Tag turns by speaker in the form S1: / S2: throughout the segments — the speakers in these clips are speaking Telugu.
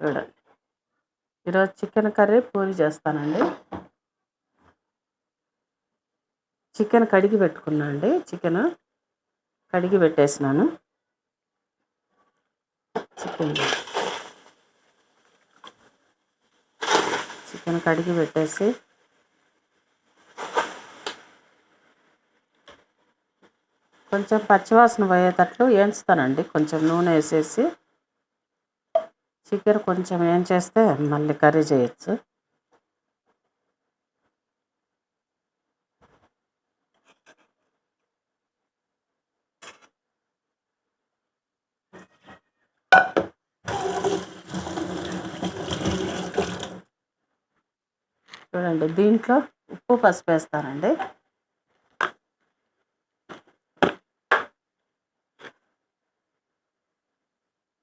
S1: చూడండి. ఈరోజు చికెన్ కర్రీ పూరి చేస్తానండి. చికెన్ కడిగి పెట్టుకున్నా అండి. చికెన్ కడిగి పెట్టేసినాను. చికెన్ చికెన్ కడిగి పెట్టేసి కొంచెం పచ్చివాసన పోయేటట్లు వేయించుతానండి. కొంచెం నూనె వేసేసి చికెన్ కొంచెం ఏం చేస్తే మళ్ళీ కర్రీ చేయొచ్చు. చూడండి దీంట్లో ఉప్పు పసుపు వేస్తానండి.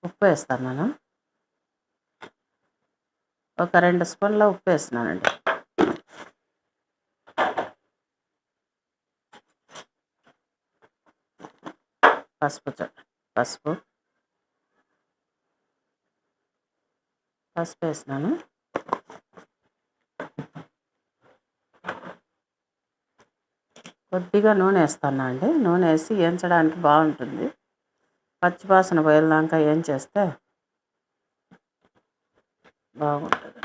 S1: ఉప్పు వేస్తాను నేను ఒక రెండు స్పూన్ల ఉప్పు వేస్తున్నానండి. పసుపు పసుపు. పసుపు వేసినాను కొద్దిగా నూనె వేస్తాను అండి? నూనె వేసి వేయించడానికి బాగుంటుంది. పచ్చివాసన పోయేదాకా ఏం చేస్తే బాగుంటుంది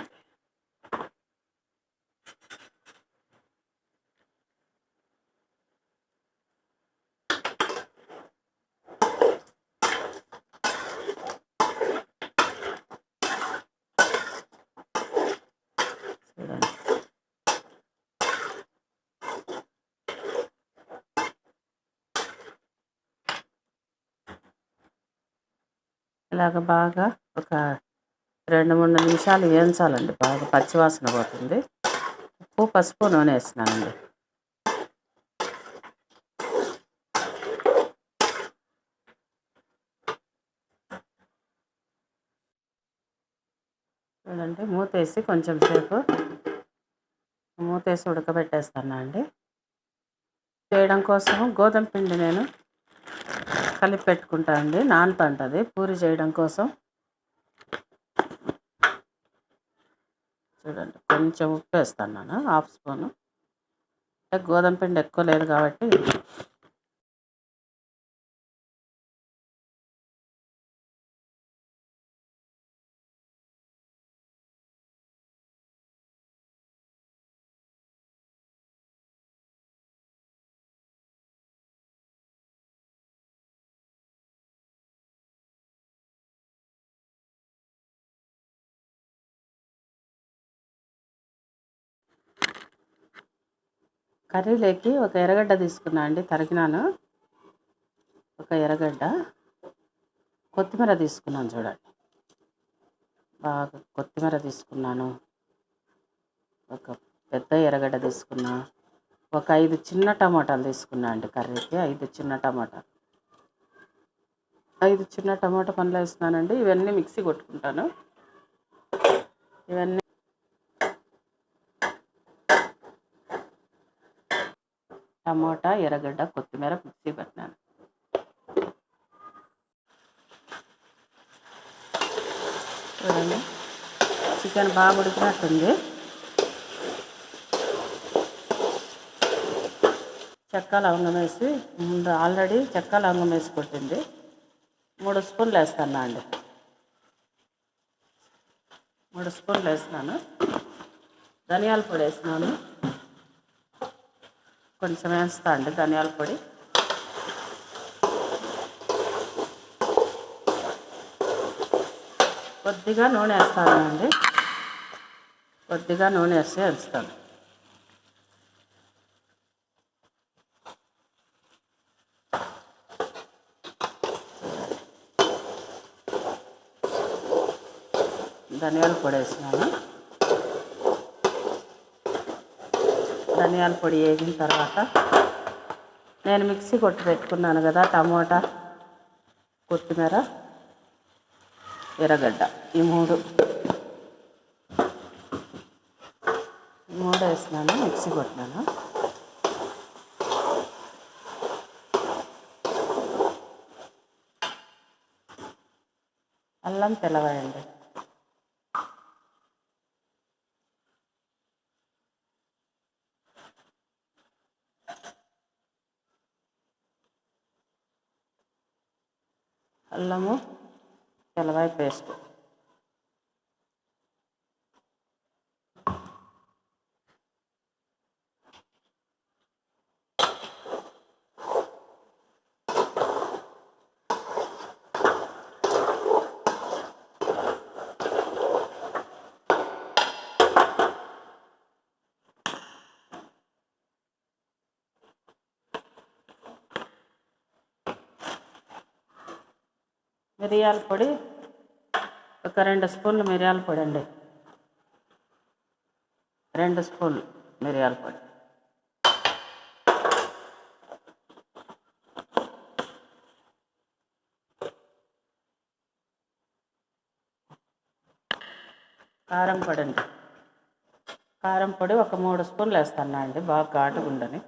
S1: చూడండి ఇలాగ బాగా ఒక రెండు మూడు నిమిషాలు వేయించాలండి. బాగా పచ్చివాసన పోతుంది. ఉప్పు పసుపు నూనె వేసినానండి చూడండి మూత వేసి కొంచెం సేపు మూత వేసి ఉడకబెట్టేస్తాను అండి చేయడం కోసం గోధుమ పిండి నేను కలిపి పెట్టుకుంటా అండి. నానపంటది పూరి చేయడం కోసం. చూడండి. కొంచెం ఉప్పు వేస్తాను నేను హాఫ్ స్పూను. అంటే గోధుమ పిండి ఎక్కువ లేదు కాబట్టి కర్రీలోకి ఒక ఎర్రగడ్డ తీసుకున్నా అండి తరిగినాను. ఒక ఎర్రగడ్డ. కొత్తిమీర తీసుకున్నాను చూడండి. బాగా కొత్తిమీర తీసుకున్నాను. ఒక పెద్ద ఎర్రగడ్డ తీసుకున్నా. ఒక ఐదు చిన్న టమాటాలు తీసుకున్నా అండి కర్రీకి ఐదు చిన్న టమాటాలు ఐదు చిన్న టమాటా పండ్లు వేస్తున్నానండి ఇవన్నీ మిక్సీ కొట్టుకుంటాను. ఇవన్నీ టమాటా ఎర్రగడ్డ కొత్తిమీర మిక్సీ పెట్టినాను చూడండి చికెన్ బాగా ఉడికినట్టుంది. చెక్క లవంగం వేసి ముందు ఆల్రెడీ చెక్క లవంగం వేసి కొట్టింది. మూడు స్పూన్లు వేస్తాను అండి. మూడు స్పూన్లు వేసినాను ధనియాల పొడి వేసినాను కొంచెం వేస్తా అండి ధనియాల పొడి. కొద్దిగా నూనె వేస్తాను అండి. కొద్దిగా నూనె వేసి వేస్తాను. ధనియాల పొడి వేసినాను. ధనియాల పొడి వేగిన తర్వాత నేను మిక్సీ కొట్టి పెట్టుకున్నాను కదా టమోటా కొత్తిమీర ఎర్రగడ్డ ఈ మూడు. ఈ మూడు వేసినాను మిక్సీ కొట్టినాను. అల్లం తెల్లవాయండి. అల్లము తెల్లవాయి పేస్ట్ మిరియాల పొడి ఒక రెండు స్పూన్లు మిరియాల పొడి అండి. రెండు స్పూన్లు మిరియాల పొడి. కారం పొడి అండి. కారం పొడి ఒక మూడు స్పూన్లు వేస్తాను అండి బాగా ఘాటుగా ఉండని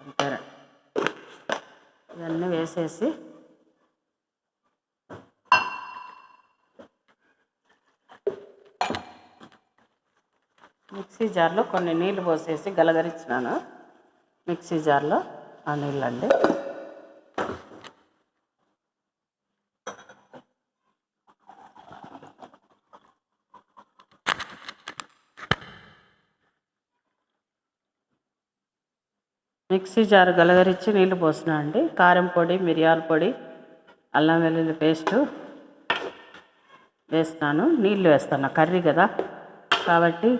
S1: అంతేనండి ఇవన్నీ వేసేసి మిక్సీ జార్లో కొన్ని నీళ్ళు పోసేసి గలగరించినాను మిక్సీ జార్లో ఆ నీళ్ళండి. మిక్సీ జారు గలగరించి నీళ్ళు పోసిన అండి. కారం పొడి మిరియాల పొడి అల్లం వెల్లుల్లి పేస్టు వేస్తాను నీళ్ళు వేస్తాను కర్రీ కదా. కాబట్టి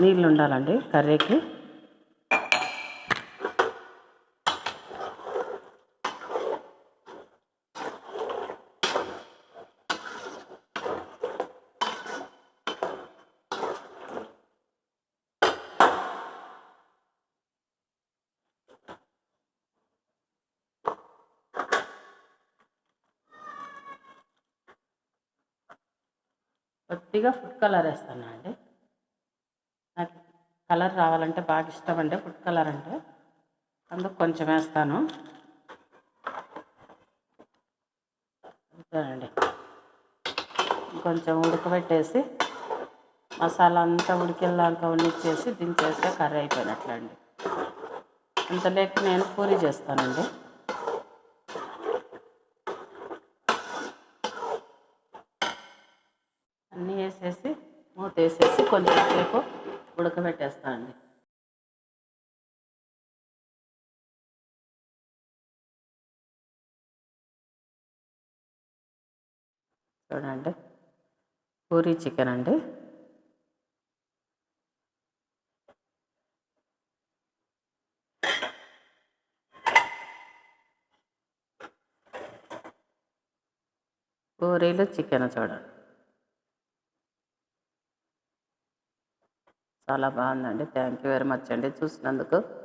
S1: నీళ్ళు ఉండాలండి కర్రీకి. కొద్దిగా ఫుడ్ కలర్ వేస్తాను అండి నాకు కలర్ రావాలంటే బాగా ఇష్టం అండి ఫుడ్ కలర్ అంటే. అందుకు కొంచెం వేస్తాను. అండి కొంచెం ఉడకబెట్టేసి మసాలా అంతా ఉడికేలాగా ఉడిచేసి దించేస్తే కర్రీ అయిపోయినట్లండి. ఇంత లేక నేను పూరి చేస్తానండి అన్నీ వేసేసి మూత కొంచెంసేపు ఉడకబెట్టేస్తా అండి ఉడకబెట్టేస్తానండి. చూడండి. పూరీ చికెన్ అండి. పూరీలు చికెన్ చూడండి. చాలా బాగుందండి. థ్యాంక్ యూ వెరీ మచ్ అండి చూసినందుకు.